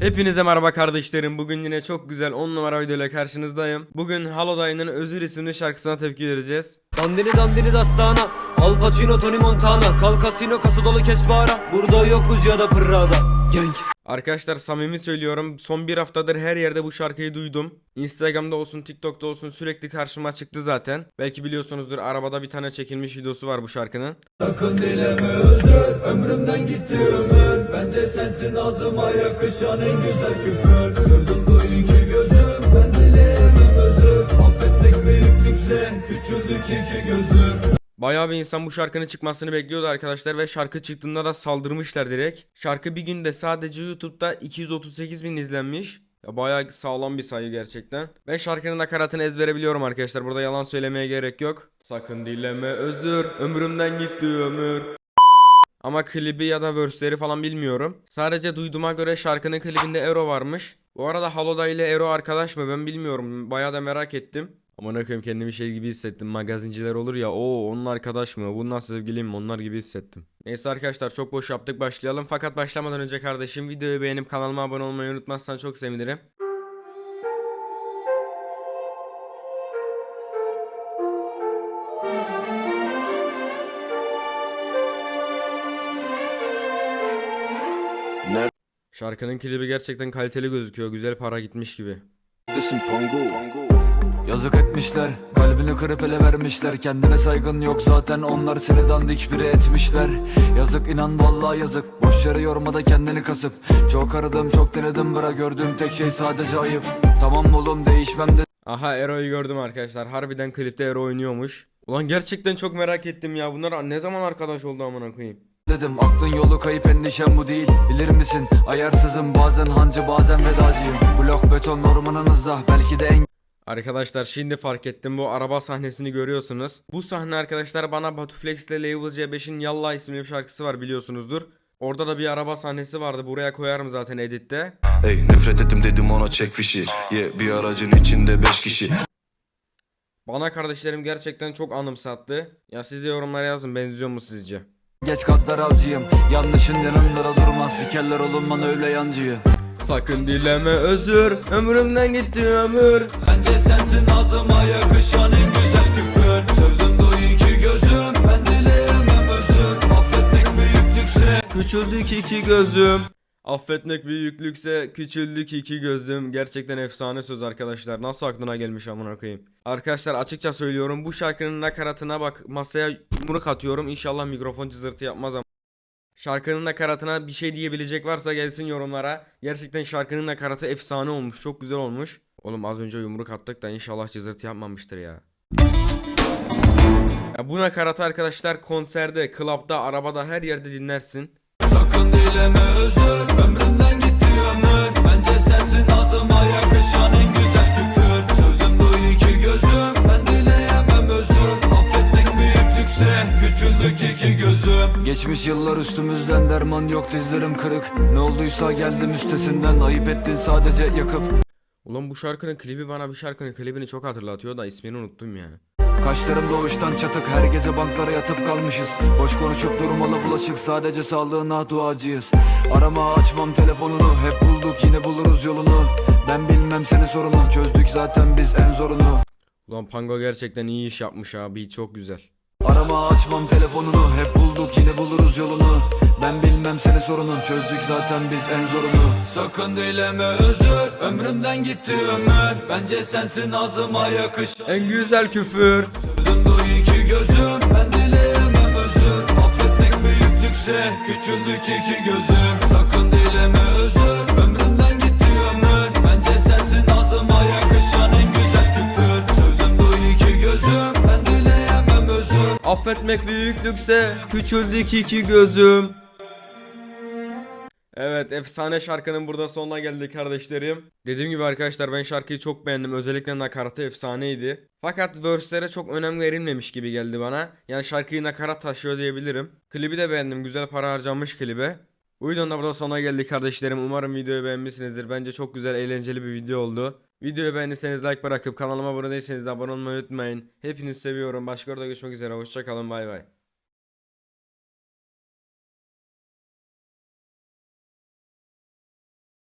Hepinize merhaba kardeşlerim. Bugün yine çok güzel 10 numara video ile karşınızdayım. Bugün Halo'dayının Özür isimli şarkısına tepki vereceğiz. Dandini dandini dastana Al Pacino Tony Montana Kal kasino kası dolu kesbara Burada yokuz ya da pırrada Genk Arkadaşlar samimi söylüyorum son bir haftadır her yerde bu şarkıyı duydum. Instagram'da olsun TikTok'ta olsun sürekli karşıma çıktı zaten. Belki biliyorsunuzdur arabada bir tane çekilmiş videosu var bu şarkının. Sakın dileme özür Ömrümden gitti ömür sensin ağzıma yakışan en güzel küfür Sürdüm bu iki gözüm Ben dileyemem özür Affetmek büyüklükse Küçüldük iki gözüm Bayağı bir insan bu şarkının çıkmasını bekliyordu arkadaşlar ve şarkı çıktığında da saldırmışlar direkt. Şarkı bir günde sadece YouTube'da 238 bin izlenmiş. Ya bayağı sağlam bir sayı gerçekten. Ben şarkının nakaratını ezbere biliyorum arkadaşlar. Burada yalan söylemeye gerek yok. Sakın dileme özür. Ömrümden gitti ömür. Ama klibi ya da verse'leri falan bilmiyorum. Sadece duyduğuma göre şarkının klibinde Ero varmış. Bu arada Haloda ile Ero arkadaş mı ben bilmiyorum. Bayağı da merak ettim. Aman koyayım kendimi şey gibi hissettim. Magazinciler olur ya. Oo onun arkadaş mı? Bunlar sevgilim mi? Onlar gibi hissettim. Neyse arkadaşlar çok boş yaptık başlayalım. Fakat başlamadan önce kardeşim videoyu beğenip kanalıma abone olmayı unutmazsan çok sevinirim. Şarkının klibi gerçekten kaliteli gözüküyor. Güzel para gitmiş gibi. Yazık etmişler Kalbini kırıp ele vermişler Kendine saygın yok zaten Onlar seni dandik biri etmişler Yazık inan vallahi yazık Boş yere yorma da kendini kasıp Çok aradım çok denedim bırak Gördüğüm tek şey sadece ayıp Tamam oğlum değişmem de Aha Ero'yu gördüm arkadaşlar. Harbiden klipte Ero oynuyormuş. Ulan gerçekten çok merak ettim ya. Bunlar ne zaman arkadaş oldu amına koyayım. Dedim Aklın yolu kayıp endişem bu değil Bilir misin ayarsızım bazen hancı bazen vedacıyım Blok beton ormanınızda belki de en Arkadaşlar şimdi fark ettim bu araba sahnesini görüyorsunuz. Bu sahne arkadaşlar bana Batuflex ile Label C5'in Yallah isimli bir şarkısı var biliyorsunuzdur. Orada da bir araba sahnesi vardı. Buraya koyarım zaten editte. Ey nefret ettim dedim ona çek fişi Ye bir aracın içinde beş kişi Bana kardeşlerim gerçekten çok anımsattı. Ya siz de yorumlara yazın benziyor mu sizce? Geç katlar avcıyım. Yanlışın yanında da durmaz. Sikerler olunman öyle yancıyı. Sakın dileme özür. Ömrümden gitti ömür. Bence sensin ağzıma yakışan en güzel küfür. Sürdüm bu iki gözüm. Ben dileyemem özür. Affetmek büyüklükse. Küçüldük iki gözüm. Affetmek büyüklükse küçüldük iki gözüm. Gerçekten efsane söz arkadaşlar. Nasıl aklına gelmiş amına koyayım. Arkadaşlar açıkça söylüyorum bu şarkının nakaratına bak masaya yumruk atıyorum. İnşallah mikrofon cızırtı yapmaz ama. Şarkının nakaratına bir şey diyebilecek varsa gelsin yorumlara. Gerçekten şarkının nakaratı efsane olmuş. Çok güzel olmuş. Oğlum az önce yumruk attık da inşallah cızırtı yapmamıştır ya. Ya bu nakaratı arkadaşlar konserde, klapta, arabada her yerde dinlersin. Sakın dileme özür Ömrümden gitti ömür. Bence sensin ağzıma yakışan en güzel küfür. Sürdüm bu iki gözüm Ben dileyemem özür. Affetmek büyüklükse Küçüldük iki gözüm. Geçmiş yıllar üstümüzden derman yok dizlerim kırık. Ne olduysa geldim üstesinden ayıp ettin sadece yakıp. Ulan bu şarkının klibi bana bir şarkının klibini çok hatırlatıyor da ismini unuttum ya. Kaşlarım doğuştan çatık her gece banklara yatıp kalmışız. Boş konuşup durmalı bulaşık sadece sağlığına duacıyız. Arama açmam telefonunu hep bulduk yine buluruz yolunu. Ben bilmem senin sorunun çözdük zaten biz en zorunu. Ulan Pango gerçekten iyi iş yapmış abi çok güzel. Arama açmam telefonunu hep bulduk yine buluruz yolunu Ben bilmem senin sorunun çözdük zaten biz en zorunu. Sakın dileme özür Ömrümden gitti ömür. Bence sensin ağzıma yakışan En güzel küfür. Sürdüm bu iki gözüm Ben dileyemem özür. Affetmek büyüklükse Küçüldük iki gözüm. Sakın dileme özür Ömrümden gitti ömür. Bence sensin ağzıma yakışan en güzel küfür. Sürdüm bu iki gözüm Ben dileyemem özür. Affetmek büyüklükse küçüldük iki gözüm. Evet efsane şarkının burada sonuna geldik kardeşlerim. Dediğim gibi arkadaşlar ben şarkıyı çok beğendim. Özellikle nakaratı efsaneydi. Fakat verse'lere çok önem verilmemiş gibi geldi bana. Yani şarkıyı nakarat taşıyor diyebilirim. Klibi de beğendim. Güzel para harcanmış klibe. Bu videonun da burada sonuna geldik kardeşlerim. Umarım videoyu beğenmişsinizdir. Bence çok güzel eğlenceli bir video oldu. Videoyu beğendiyseniz like bırakıp kanalıma abone değilseniz de abone olmayı unutmayın. Hepinizi seviyorum. Başka orada görüşmek üzere. Hoşçakalın bay bay.